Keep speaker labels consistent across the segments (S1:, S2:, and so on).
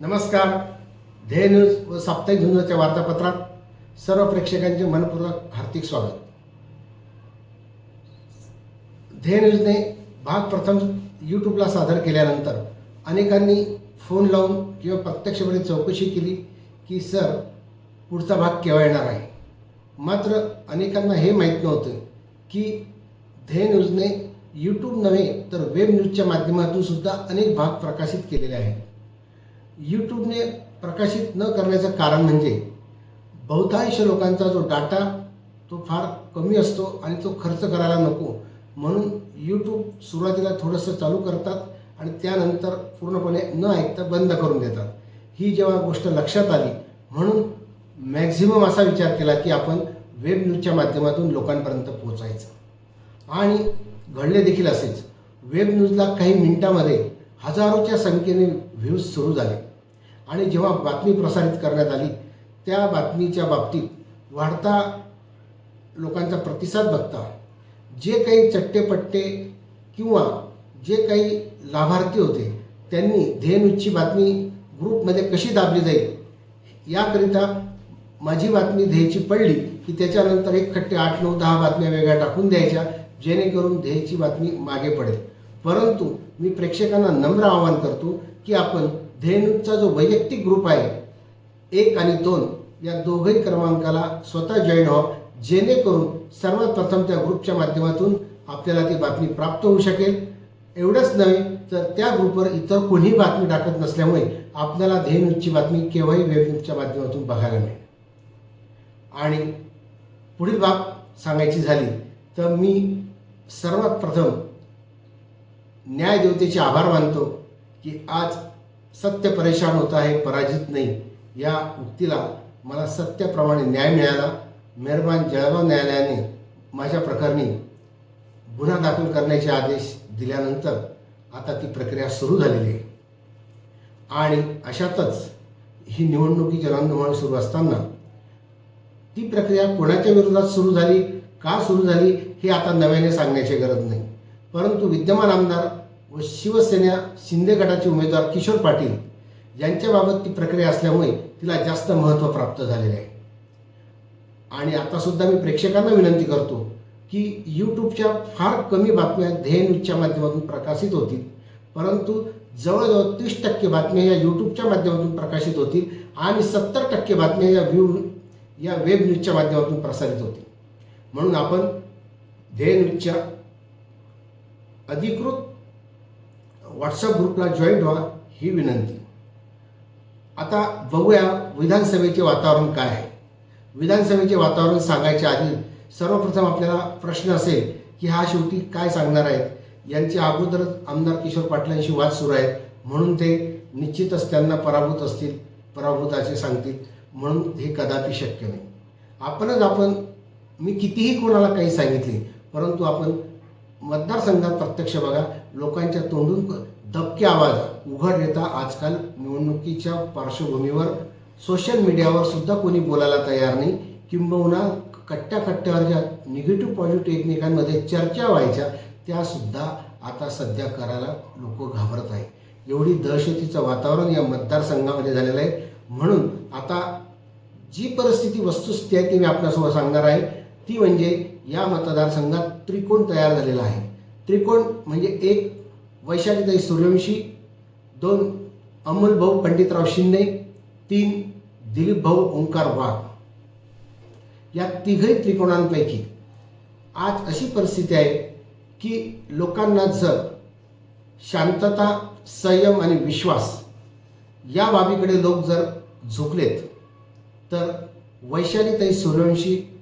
S1: नमस्कार. ध्येय न्यूज व साप्ताहिक न्यूजच्या वार्तापत्रात सर्व प्रेक्षकांचे मनपूर्वक हार्दिक स्वागत. ध्येय न्यूजने भाग प्रथम यूट्यूबला सादर केल्यानंतर अनेकांनी फोन लावून किंवा प्रत्यक्षपणे चौकशी केली की सर पुढचा भाग केव्हा येणार आहे? मात्र अनेकांना हे माहीत नव्हतं की ध्येय न्यूजने यूट्यूब नव्हे तर वेब न्यूजच्या माध्यमातून सुद्धा अनेक भाग प्रकाशित केलेले आहेत. यूट्यूबने प्रकाशित न करण्याचं कारण म्हणजे बहुतांश लोकांचा जो डाटा तो फार कमी असतो आणि तो खर्च करायला नको. म्हणून यूट्यूब सुरुवातीला थोडंसं चालू करतात आणि त्यानंतर पूर्णपणे न ऐकता बंद करून देतात. ही जेव्हा गोष्ट लक्षात आली म्हणून मॅक्झिमम असा विचार केला की आपण वेब न्यूजच्या माध्यमातून लोकांपर्यंत पोहोचायचं. आणि घडले देखील असेच. वेब न्यूजला काही मिनिटामध्ये हजारोच्या संख्येने व्ह्यूज सुरू झाले. आणि जेव्हा बातमी प्रसारित करण्यात आली त्या बातमीच्या बाबतीत वाढता लोकांचा प्रतिसाद बघता जे काही चट्टेपट्टे किंवा जे काही लाभार्थी होते त्यांनी ध्येय बातमी ग्रुपमध्ये कशी दाबली जाईल याकरिता माझी बातमी ध्येयची पडली की त्याच्यानंतर एक खट्टे आठ नऊ दहा बातम्या वेगळ्या टाकून द्यायच्या जेणेकरून ध्येयची बातमी मागे पडेल. परंतु मी प्रेक्षकांना नम्र आवाहन करतो की आपण धेनूचा जो वैयक्तिक ग्रुप आहे एक आणि दोन या दोघही क्रमांकाला स्वतः जॉईन व्हा हो, जेणेकरून सर्वात प्रथम त्या ग्रुपच्या माध्यमातून आपल्याला ती बातमी प्राप्त होऊ शकेल. एवढंच नव्हे तर त्या ग्रुपवर इतर कोणीही बातमी टाकत नसल्यामुळे आपल्याला धेनूची बातमी केव्हाही वेब न्यूजच्या माध्यमातून बघायला मिळेल. आणि पुढील बाब सांगायची झाली तर मी सर्वात प्रथम न्यायदेवतेचे आभार मानतो की आज सत्य परेशान होत आहे पराजित नाही. या उक्तीला मला सत्याप्रमाणे न्याय मिळाला. मेहरबान जळगाव न्यायालयाने माझ्या प्रकरणी गुन्हा दाखल करण्याचे आदेश दिल्यानंतर आता ती प्रक्रिया सुरू झालेली आहे. आणि अशातच ही निवडणुकीची रणधुमाळी सुरू असताना ती प्रक्रिया कोणाच्या विरोधात सुरू झाली का सुरू झाली हे आता नव्याने सांगण्याची गरज नाही. परंतु विद्यमान आमदार व शिवसेना शिंदे गटाचे उमेदवार किशोर पाटील यांच्याबाबत ती प्रक्रिया असल्यामुळे तिला जास्त महत्त्व प्राप्त झालेले आहे. आणि आतासुद्धा मी प्रेक्षकांना विनंती करतो की यूट्यूबच्या फार कमी बातम्या ध्येय न्यूजच्या माध्यमातून प्रकाशित होतील परंतु जवळजवळ तीस टक्के बातम्या या यूट्यूबच्या माध्यमातून प्रकाशित होतील आणि सत्तर टक्के बातम्या या व्यू या वेब न्यूजच्या माध्यमातून प्रसारित होतील. म्हणून आपण ध्येय न्यूजच्या अधिकृत व्हॉट्सअप ग्रुपला जॉईन व्हा ही विनंती. आता बघूया विधानसभेचे वातावरण काय आहे. विधानसभेचे वातावरण सांगायच्या आधी सर्वप्रथम आपल्याला प्रश्न असेल की हा शेवटी काय सांगणार आहेत? यांचे अगोदरच आमदार किशोर पाटलांशी वाद सुरू आहेत. म्हणून ते निश्चितच त्यांना पराभूत असतील पराभूताचे सांगतील. म्हणून हे कदापि शक्य नाही. आपणच आपण मी कितीही कोणाला काही सांगितले परंतु आपण मतदारसंघात प्रत्यक्ष बघा लोकांच्या तोंडून दबके आवाज उघड येता आजकाल निवडणुकीच्या पार्श्वभूमीवर. सोशल मीडियावर सुद्धा कोणी बोलायला तयार नाही. किंबहुना कट्ट्या कट्ट्यावर ज्या निगेटिव्ह पॉझिटिव्ह एकमेकांमध्ये चर्चा व्हायच्या त्यासुद्धा आता सध्या करायला लोक घाबरत आहे एवढी दहशतीचं वातावरण या मतदारसंघामध्ये झालेलं आहे. म्हणून आता जी परिस्थिती वस्तुस्थिती आहे ती मी आपल्यासोबत सांगणार आहे. ती म्हणजे या मतदारसंघात त्रिकोण तयार झालेला आहे. त्रिकोण म्हणजे एक वैशालीताई सूर्यवंशी दोन अमोलभाऊ पंडितराव शिंदे तीन दिलीप भाऊ ओंकार वाघ. या तिघही त्रिकोणांपैकी आज अशी परिस्थिती आहे की लोकांना जर शांतता संयम आणि विश्वास या बाबीकडे लोक जर झुकलेत तर वैशालीताई सूर्यवंशी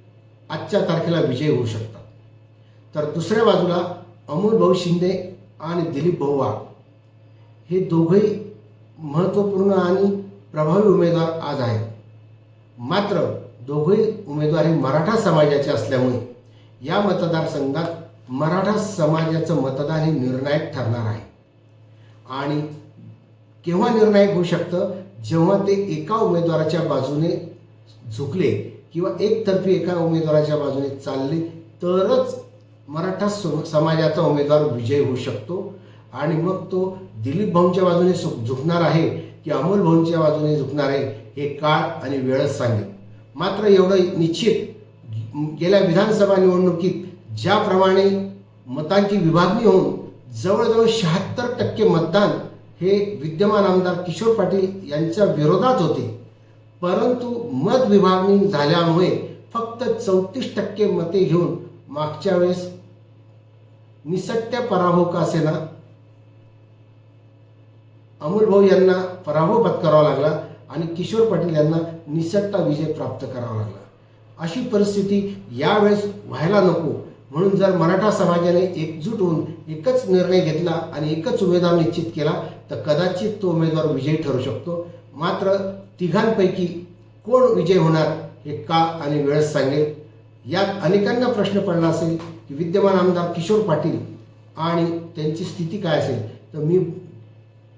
S1: आजच्या तारखेला विजयी होऊ शकतात. तर दुसऱ्या बाजूला अमोल भाऊ शिंदे आणि दिलीप भाऊ वाघ हे दोघंही महत्त्वपूर्ण आणि प्रभावी उमेदवार आज आहेत. मात्र दोघंही उमेदवार हे मराठा समाजाचे असल्यामुळे या मतदारसंघात मराठा समाजाचं मतदान हे निर्णायक ठरणार आहे. आणि केव्हा निर्णायक होऊ शकतं? जेव्हा ते एका उमेदवाराच्या बाजूने झुकले किंवा एकतर्फी एका उमेदवाराच्या बाजूने चालले तरच मराठा समाजाचा उमेदवार विजय होऊ शकतो. आणि मग तो दिलीप भाऊंच्या बाजूने झुकणार आहे की अमोल भाऊंच्या बाजूने झुकणार आहे हे काळ आणि वेळच सांगेल. मात्र एवढं निश्चित गेल्या विधानसभा निवडणुकीत ज्याप्रमाणे मतांची विभागणी होऊन जवळजवळ शहात्तर टक्के मतदान हे विद्यमान आमदार किशोर पाटील यांच्या विरोधात होते. परंतु मत विभागणी झाल्यामुळे फक्त चौतीस टक्के मते घेऊन मागच्या वेळेस निसट्ट पराभव का असेना अमोल भाऊ यांना पराभव पत्करावा लागला आणि किशोर पाटील यांना निसट्टा विजय प्राप्त करावा लागला. अशी परिस्थिती यावेळेस व्हायला नको म्हणून जर मराठा समाजाने एकजूट होऊन एकच निर्णय घेतला आणि एकच उमेदवार निश्चित केला तर कदाचित तो उमेदवार विजयी ठरू शकतो. मात्र तिघांपैकी कोण विजय होणार हे का आणि वेळच सांगेल. यात अनेकांना प्रश्न पडला असेल की विद्यमान आमदार किशोर पाटील आणि त्यांची स्थिती काय असेल. तर मी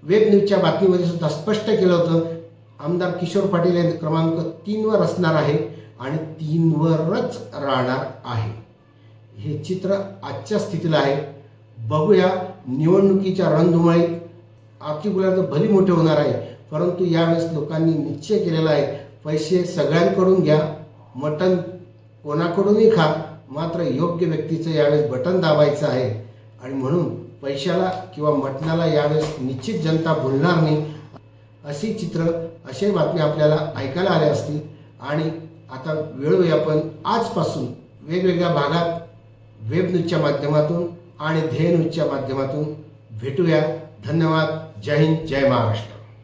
S1: वेब न्यूजच्या बातमीमध्ये सुद्धा स्पष्ट केलं होतं आमदार किशोर पाटील यांचा क्रमांक तीनवर असणार आहे आणि तीनवरच राहणार आहे. हे चित्र आजच्या स्थितीला आहे. बघूया निवडणुकीच्या रणधुमाळीत आपली गुलाब भली मोठे होणार आहे. परंतु यावेळेस लोकांनी निश्चय केलेला आहे पैसे सगळ्यांकडून घ्या मटण कोणाकडूनही खा मात्र योग्य व्यक्तीचं यावेळेस बटन दाबायचं आहे. आणि म्हणून पैशाला किंवा मटणाला यावेळेस निश्चित जनता भुलणार नाही अशी चित्र असे बातमी आपल्याला ऐकायला आल्या असतील आणि आता वेळोवेळी आपण आजपासून वेगवेगळ्या भागात वेब न्यूजच्या माध्यमातून आणि ध्येय न्यूजच्या माध्यमातून भेटूया. धन्यवाद. जय हिंद. जय महाराष्ट्र.